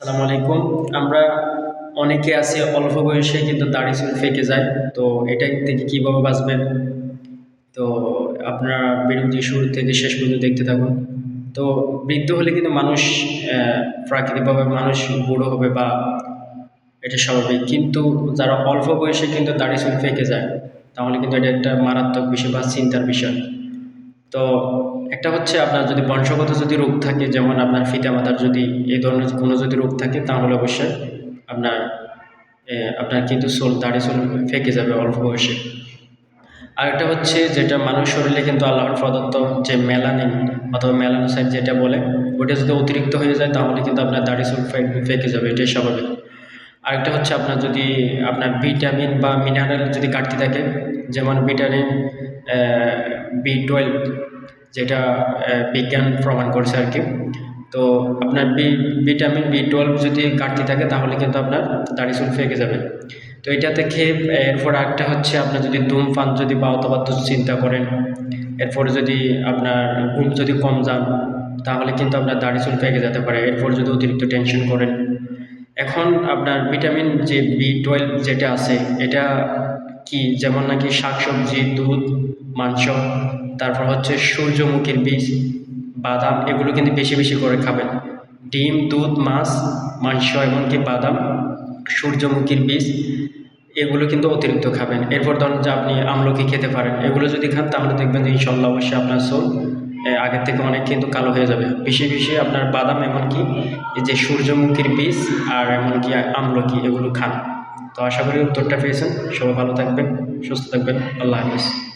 আসসালামু আলাইকুম। আমরা অনেকে আছে অল্প বয়সে, কিন্তু দাড়ি চুল ফেকে যায়। তো এটা থেকে কীভাবে বাঁচবেন? তো আপনারা ভিডিওটি শুরু থেকে শেষ পর্যন্ত দেখতে থাকুন। তো বৃদ্ধ হলে কিন্তু মানুষ প্রাকৃতিকভাবে মানুষ বুড়ো হবে বা এটা স্বাভাবিক। কিন্তু যারা অল্প বয়সে কিন্তু দাড়ি চুল ফেকে যায়, তাহলে কিন্তু এটা একটা মারাত্মক বিষয় বা চিন্তার বিষয়। তো একটা হচ্ছে আপনার যদি বংশগত যদি রোগ থাকে, যেমন আপনার পিতামাতার যদি এই ধরনের কোনো যদি রোগ থাকে, তাহলে অবশ্যই আপনার আপনার কিন্তু চুল দাড়ি চুল ফেকে যাবে অল্প বয়সে। আরেকটা হচ্ছে যেটা মানুষ শরীরে কিন্তু আল্লাহর প্রদত্ত যে মেলানিন অথবা মেলানোসাইট যেটা বলে ওটা যদি অতিরিক্ত হয়ে যায়, তাহলে কিন্তু আপনার দাড়ি চুল ফেকে যাবে, এটাই স্বাভাবিক। আরেকটা হচ্ছে আপনার যদি, আপনার ভিটামিন বা মিনারেল যদি ঘাটতি থাকে, যেমন ভিটামিন বি টুয়েলভ যেটা বিজ্ঞান প্রমাণ করছে আর কি। তো আপনার বি, ভিটামিন বি টুয়েলভ যদি ঘাটতি থাকে, তাহলে কিন্তু আপনার দাড়ি চুল ফেকে যাবে। তো এটাতে খেয়ে, এরপর আরেকটা হচ্ছে আপনার যদি ধূমপান যদি বা অথবা চিন্তা করেন, এরপরে যদি আপনার ঘুম যদি কম যান, তাহলে কিন্তু আপনার দাড়ি চুল পেকে যেতে পারে। এরপর যদি অতিরিক্ত টেনশন করেন। এখন আপনার ভিটামিন যে বি টুয়েলভ যেটা আছে, এটা কি? যেমন নাকি শাকসবজি, দুধ, মাংস তারপর হচ্ছে সূর্যমুখীর বীজ বাদাম এগুলো কিন্তু বেশি বেশি করে খাবেন। ডিম দুধ মাছ মাংস এমনকি বাদাম সূর্যমুখীর বীজ এগুলো কিন্তু অতিরিক্ত খাবেন। এরপর ধরুন যে আপনি আমলকি খেতে পারেন এগুলো যদি খান তাহলে দেখবেন যে ইনশাল্লাহ অবশ্যই আপনার এ, আগের থেকে অনেক কিন্তু কালো হয়ে যাবে। বেশি বেশি আপনার বাদাম এমনকি এই যে সূর্যমুখীর বীজ আর এমনকি আমলকি এগুলো খান। তো আশা করি উত্তরটা পেয়েছেন। সবাই ভালো থাকবেন সুস্থ থাকবেন। আল্লাহ হাফিজ।